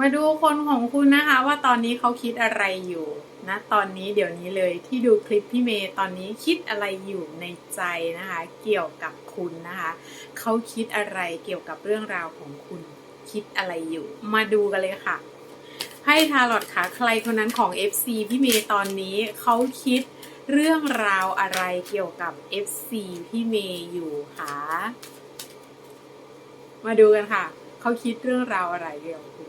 มาดูคนของคุณนะคะ ว่าตอนนี้เขาคิดอะไรอยู่นะตอนนี้เดี๋ยวนี้เลยที่ดูคลิปพี่เมย์ตอนนี้คิดอะไรอยู่ในใจนะคะ เกี่ยวกับคุณนะคะเขาคิดอะไรเกี่ยวกับเรื่องราวของคุณคิดอะไรอยู่ มาดูกันเลยค่ะ ให้ทาร์ลอตค่ะใครคนนั้นของ FC พี่เมย์ตอนนี้เขาคิดเรื่องราวอะไรเกี่ยวกับ FC พี่เมย์อยู่คะมาดูกันค่ะเขาคิดเรื่องราวอะไรเกี่ยวกับคุณ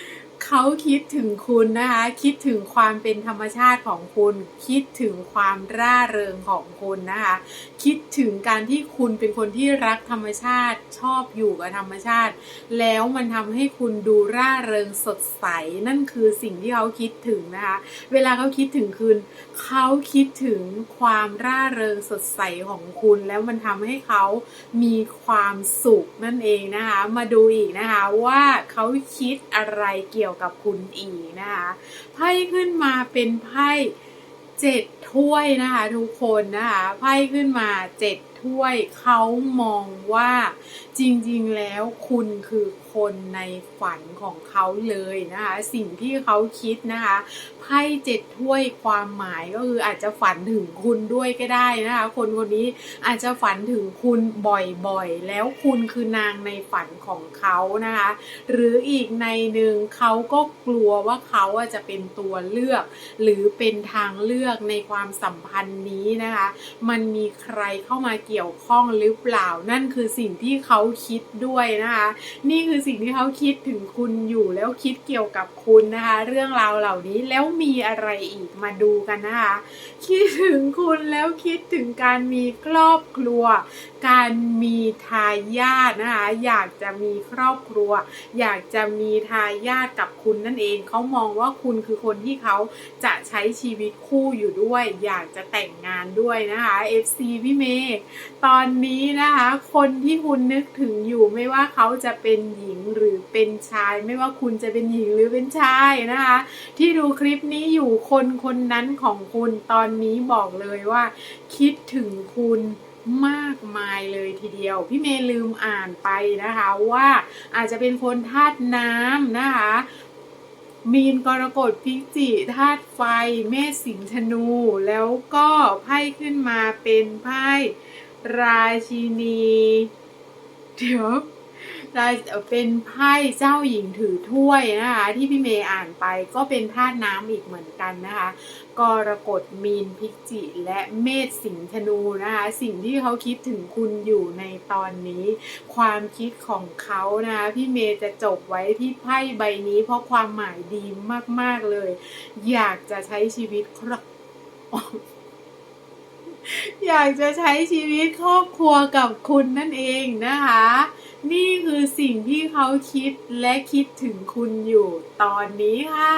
เขาคิดถึงคุณนะคะ คิดถึงความเป็นธรรมชาติของคุณ คิดถึงความร่าเริงของคุณนะคะ คิดถึงการที่คุณเป็นคนที่รักธรรมชาติ ชอบอยู่กับธรรมชาติ แล้วมันทำให้คุณดูร่าเริงสดใส นั่นคือสิ่งที่เขาคิดถึงนะคะ เวลาเขาคิดถึงคุณ เขาคิดถึงความร่าเริงสดใสของคุณ แล้วมันทำให้เขามีความสุขนั่นเองนะคะ มาดูอีกนะคะว่าเขาคิดอะไรเกี่ยวกับคุณอีนะคะไพ่ขึ้นมาเป็นไพ่เจ็ดถ้วยนะคะทุกคนนะคะไพ่ขึ้นมาเจ็ด ถ้วยเขามองว่าจริงๆแล้วคุณคือคนในฝันของเขาเลยนะคะสิ่งที่เขาคิดนะคะไพ่เจ็ดถ้วยความหมายก็คืออาจจะฝันถึงคุณด้วยก็ได้นะคะคนคนนี้อาจจะฝันถึงคุณบ่อยๆ แล้วคุณคือนางในฝันของเขานะคะหรืออีกในหนึ่งเขาก็กลัวว่าเขาอะจะเป็นตัวเลือก หรือเป็นทางเลือกในความสัมพันธ์นี้นะคะมันมีใครเข้ามาเกี่ยวเกี่ยวข้องหรือเปล่า นั่นคือสิ่งที่เขาคิดด้วยนะคะ นี่คือสิ่งที่เขาคิดถึงคุณอยู่แล้วคิดเกี่ยวกับคุณนะคะ เรื่องราวเหล่านี้แล้วมีอะไรอีกมาดูกันนะคะ คิดถึงคุณแล้วคิดถึงการมีครอบครัว การมีทายาทนะคะอยากจะมีครอบครัว อยากจะมีทายาทกับคุณนั่นเองเขามองว่าคุณคือคนที่เขาจะใช้ชีวิตคู่อยู่ด้วย อยากจะแต่งงานด้วยนะคะ FC พี่เมย์ตอนนี้นะคะ คนที่คุณนึกถึงอยู่ไม่ว่าเขาจะเป็นหญิงหรือเป็นชาย ไม่ว่าคุณจะเป็นหญิงหรือเป็นชายนะคะ ที่ดูคลิปนี้อยู่คนคนนั้นของคุณตอนนี้บอกเลยว่า คิดถึงคุณ มากมายเลยทีเดียว พี่เมย์ลืมอ่านไปนะคะว่าอาจจะเป็นคนธาตุน้ำนะคะ มีนกรกฎพิจิธาตุไฟ เมษสิงห์ธนู แล้วก็ไพ่ขึ้นมาเป็นไพ่ราชินี เดี๋ยว ราเป็นไพ่เจ้าหญิงถือถ้วยนะคะที่พี่เมย์อ่านไปก็เป็นธาตุน้ำอีกเหมือนกันนะคะกรกฎมีนพิจิและเมษสิงห์ธนูนะคะสิ่งที่เขาคิดถึงคุณอยู่ในตอนนี้ ความคิดของเขานะคะพี่เมย์จะจบไว้ที่ไพ่ใบนี้ เพราะความหมายดีมาก ๆเลย อยากจะใช้ชีวิตครอบอยากจะใช้ชีวิตครอบครัวกับคุณนั่นเองนะคะ นี่คือสิ่งที่เขาคิดและคิดถึงคุณอยู่ตอนนี้ค่ะ